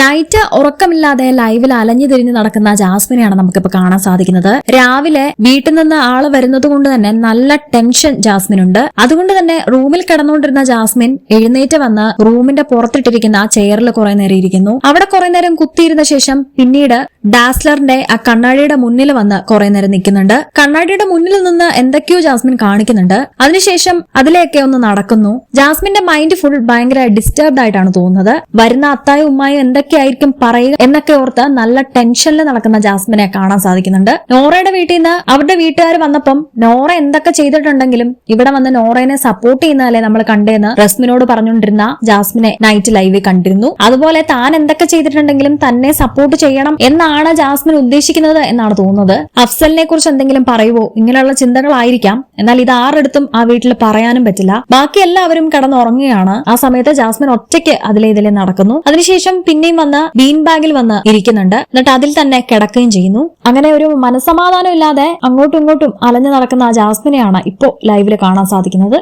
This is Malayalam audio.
നൈറ്റ് ഉറക്കമില്ലാതെ ലൈവിൽ അലഞ്ഞു തിരിഞ്ഞ് നടക്കുന്ന ജാസ്മിനെയാണ് നമുക്കിപ്പോ കാണാൻ സാധിക്കുന്നത്. രാവിലെ വീട്ടിൽ നിന്ന് ആൾ വരുന്നത് കൊണ്ട് തന്നെ നല്ല ടെൻഷൻ ജാസ്മിനുണ്ട്. അതുകൊണ്ട് തന്നെ റൂമിൽ കിടന്നുകൊണ്ടിരുന്ന ജാസ്മിൻ എഴുന്നേറ്റ് വന്ന് റൂമിന്റെ പുറത്തിട്ടിരിക്കുന്ന ആ ചെയറിൽ കുറെ നേരം ഇരിക്കുന്നു. അവിടെ കുറെ നേരം കുത്തിയിരുന്ന ശേഷം പിന്നീട് ഡാസ്ലറിന്റെ ആ കണ്ണാടിയുടെ മുന്നിൽ വന്ന് കുറെ നേരം നിൽക്കുന്നുണ്ട്. കണ്ണാടിയുടെ മുന്നിൽ നിന്ന് എന്തൊക്കെയോ ജാസ്മിൻ കാണിക്കുന്നുണ്ട്. അതിനുശേഷം അതിലേക്ക് ഒന്ന് നടക്കുന്നു. ജാസ്മിന്റെ മൈൻഡ് ഫുൾ ഭയങ്കര ഡിസ്റ്റർബ്ഡ് ആയിട്ടാണ് തോന്നുന്നത്. വരുന്ന അത്തായും ഉമ്മായും എന്തൊക്കെയായിരിക്കും പറയുക എന്നൊക്കെ ഓർത്ത് നല്ല ടെൻഷനിൽ നടക്കുന്ന ജാസ്മിനെ കാണാൻ സാധിക്കുന്നുണ്ട്. നോറയുടെ വീട്ടിൽ നിന്ന് അവരുടെ വീട്ടുകാർ വന്നപ്പം നോറ എന്തൊക്കെ ചെയ്തിട്ടുണ്ടെങ്കിലും ഇവിടെ വന്ന് നോറയെ സപ്പോർട്ട് ചെയ്യുന്നതല്ലേ നമ്മൾ കണ്ടേന്ന് റസ്മിനോട് പറഞ്ഞുകൊണ്ടിരുന്ന ജാസ്മിനെ നൈറ്റ് ലൈവിൽ കണ്ടിരുന്നു. അതുപോലെ താൻ എന്തൊക്കെ ചെയ്തിട്ടുണ്ടെങ്കിലും തന്നെ സപ്പോർട്ട് ചെയ്യണം എന്നാണ് ജാസ്മിൻ ഉദ്ദേശിക്കുന്നത് എന്നാണ് തോന്നുന്നത്. അഫ്സലിനെ കുറിച്ച് എന്തെങ്കിലും പറയുവോ? ഇങ്ങനെയുള്ള ചിന്തകളായിരിക്കാം. എന്നാൽ ഇത് ആരെടുത്തും ആ വീട്ടിൽ പറയാനും പറ്റില്ല. ബാക്കി എല്ലാവരും കിടന്നുറങ്ങുകയാണ്. ആ സമയത്ത് ജാസ്മിൻ ഒറ്റയ്ക്ക് അതിലെ ഇതിലെ നടക്കുന്നു. അതിനുശേഷം പിന്നെയും വന്ന് ബീൻ ബാഗിൽ വന്ന് ഇരിക്കുന്നുണ്ട്. എന്നിട്ട് അതിൽ തന്നെ കിടക്കുകയും ചെയ്യുന്നു. അങ്ങനെ ഒരു മനസമാധാനം ഇല്ലാതെ അങ്ങോട്ടും ഇങ്ങോട്ടും അലഞ്ഞു നടക്കുന്ന ആ ജാസ്മിനെയാണ് ഇപ്പോൾ ലൈവിൽ കാണാൻ സാധിക്കുന്നത്.